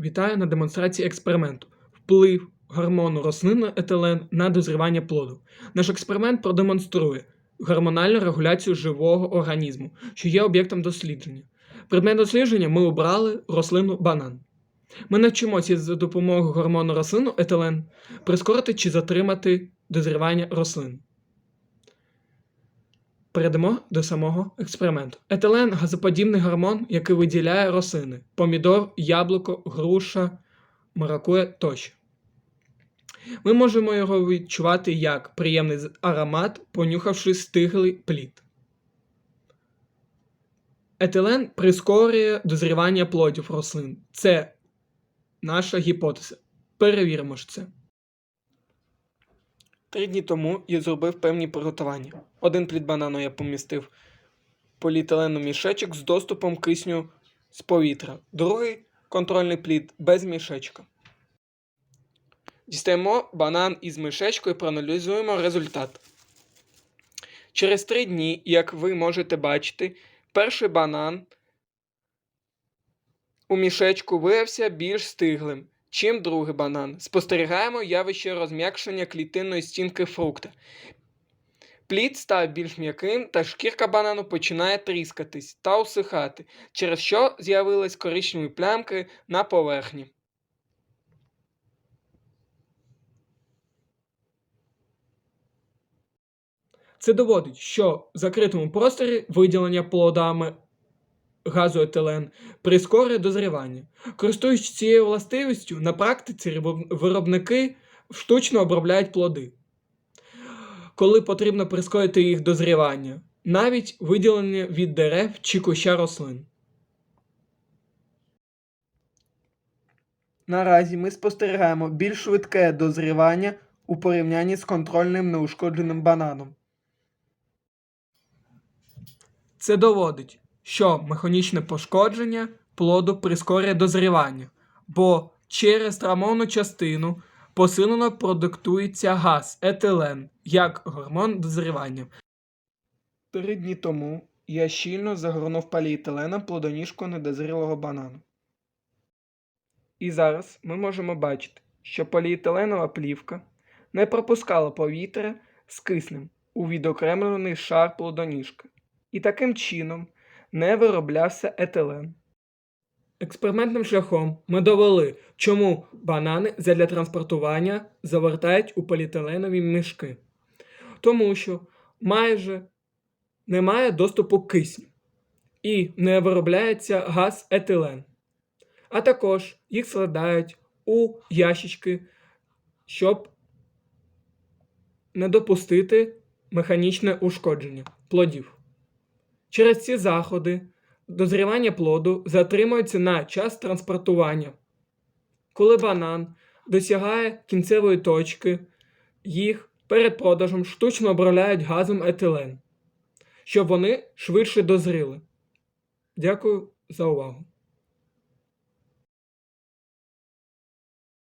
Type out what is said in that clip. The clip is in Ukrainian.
Вітаю на демонстрації експерименту. Вплив гормону рослини етилен на дозрівання плоду. Наш експеримент продемонструє гормональну регуляцію живого організму, що є об'єктом дослідження. Предмет дослідження ми обрали рослину банан. Ми навчимося за допомогою гормону рослину етилен прискорити чи затримати дозрівання рослин. Перейдемо до самого експерименту. Етилен газоподібний гормон, який виділяє рослини: помідор, яблуко, груша, маракуя тощо. Ми можемо його відчувати як приємний аромат, понюхавши стиглий плід. Етилен прискорює дозрівання плодів рослин. Це наша гіпотеза. Перевіримо ж це. Три дні тому я зробив певні приготування. Один плід банану я помістив поліетилену мішечок з доступом кисню з повітря. Другий контрольний плід без мішечка. Дістаємо банан із мішечкою і проаналізуємо результат. Через три дні, як ви можете бачити, перший банан у мішечку виявився більш стиглим, чим другий банан. Спостерігаємо явище розм'якшення клітинної стінки фрукта. Плід став більш м'яким, та шкірка банану починає тріскатись та усихати, через що з'явились коричневі плямки на поверхні. Це доводить, що в закритому просторі виділення плодами газу етилен прискорює дозрівання. Користуючись цією властивістю, на практиці виробники штучно обробляють плоди, коли потрібно прискорити їх дозрівання, навіть виділення від дерев чи куща рослин. Наразі ми спостерігаємо більш швидке дозрівання у порівнянні з контрольним неушкодженим бананом. Це доводить, що механічне пошкодження плоду прискорює дозрівання, бо через травмовану частину посилено продуктується газ етилен як гормон дозрівання. Три дні тому я щільно загорнув поліетиленом плодоніжку недозрілого банану. І зараз ми можемо бачити, що поліетиленова плівка не пропускала повітря з киснем у відокремлений шар плодоніжки і таким чином не вироблявся етилен. Експериментним шляхом ми довели, чому банани задля транспортування завертають у поліетиленові мішки. Тому що майже немає доступу кисню і не виробляється газ етилен. А також їх складають у ящички, щоб не допустити механічне ушкодження плодів. Через ці заходи дозрівання плоду затримується на час транспортування. Коли банан досягає кінцевої точки, їх перед продажем штучно обробляють газом етилен, щоб вони швидше дозріли. Дякую за увагу.